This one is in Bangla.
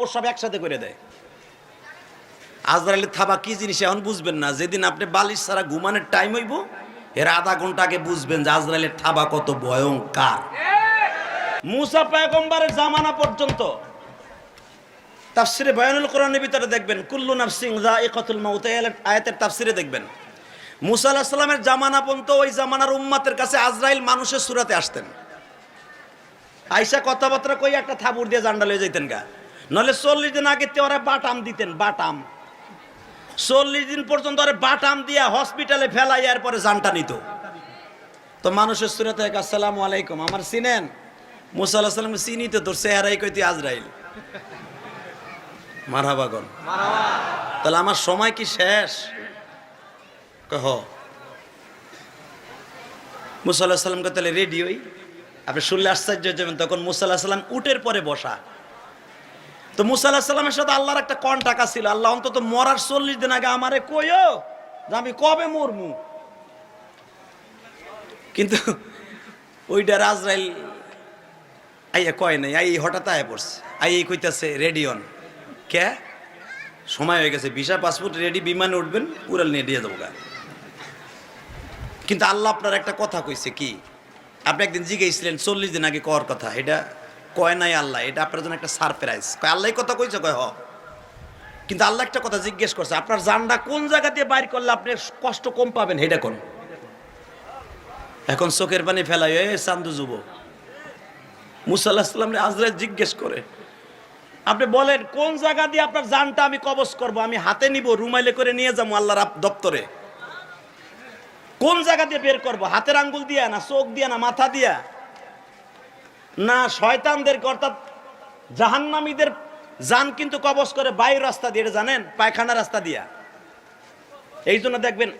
প্রস্রাব একসাথে করে দেয়। আজরাইলের থাবা কি জিনিস এখন বুঝবেন না। যেদিন আপনি বালিশ ছাড়া ঘুমানোর টাইম হইব, এর আধা ঘণ্টা আগে বুঝবেন যে আজরাইলের থাবা কত ভয়ঙ্কর। মুসা পয়গম্বরের জামানা পর্যন্ত। তাফসিরে বয়ানুল কোরআনের ভিতরে দেখবেন, কুল্লু নাফসিং যায়িকাতুল মাউত, এই আয়াতের তাফসিরে দেখবেন। মুসা আলাহিসাল্লামের সাল্লামের জামানা পর্যন্ত ওই জামানার উম্মাতের কাছে আজরাইল মানুষের সুরাতে আসতেন। আইসা কথাবার্তা কই একটা থাবুর দিয়ে জান্ডা লয়ে যাইতেন গা। নলে চল্লিশ দিন আগে ওরা বাটাম দিতেন, বাটাম। চল্লিশ দিন পর্যন্ত ওরা বাটাম দিয়া হসপিটালে ফেলাই এরপরে জানটা নিত। তো মানুষের সুরাতে এক আসসালামু আলাইকুম। আমার চিনেন? মুসা সাল্লাম চিনি তো তোর চেহারাই কইতি আজরাইল। মারহাবাগন তাহলে আমার সময় কি শেষ? কহ। মুসাল্লাহ সাল্লামকে তাহলে রেডিওই। আপনি শুনলে আশ্চর্য যাবেন, তখন মুসাল্লাহ সাল্লাম উটের পরে বসা। তো মুসাল্লাহ সাল্লামের সাথে আল্লাহর একটা কন্টাকা ছিল আল্লাহ অন্তত মরার চল্লিশ দিন আগে আমারে কইও যে আমি কবে মরমু। কিন্তু ওইটা রাজরাইল আইয়া কয় নাই, আই হঠাৎ আয়া পড়ছে। আই এই কইতাছে রেডিয়ন কে? সময় হয়ে গেছে, ভিসা, পাসপোর্ট রেডি বিমানে উঠবেন, উড়াল নিয়ে দিয়ে দেবো গা। কিন্তু আল্লাহ আপনার একটা কথা কইছে কি? আপনি একদিন জিজ্ঞেসছিলেন চল্লিশ দিন আগে কর কথা। এটা কয় নাই আল্লাহ, এটা আপনার জন্য একটা সারপ্রাইজ কয়, আল্লাহ কথা কইছে? কয়, হ। কিন্তু আল্লাহ একটা কথা জিজ্ঞেস করছে, আপনার জানটা কোন জায়গা দিয়ে বাইর করলে আপনি কষ্ট কম পাবেন? এটা কোন? এখন চোখের পানি ফেলাই এ, চান্দু যুব মুসাল্লাহ সাল্লাম আজরাইল জিজ্ঞেস করে, আপনি বলেন, কোন জায়গা দিয়ে আপনার জানটা আমি কবজ করব? আমি হাতে নিব, রুমাইলে করে নিয়ে যাব আল্লাহর দপ্তরে। কোন জায়গা দিয়ে বের করব? হাতের আঙ্গুল দিয়া না, চোখ দিয়া না, মাথা দিয়া? না শয়তানদের অর্থাৎ জাহান্নামীদের যান কিন্তু কবজ করে বাইর রাস্তা দিয়ে জানেন? পায়খানা রাস্তা দিয়া। এই জন্য দেখবেন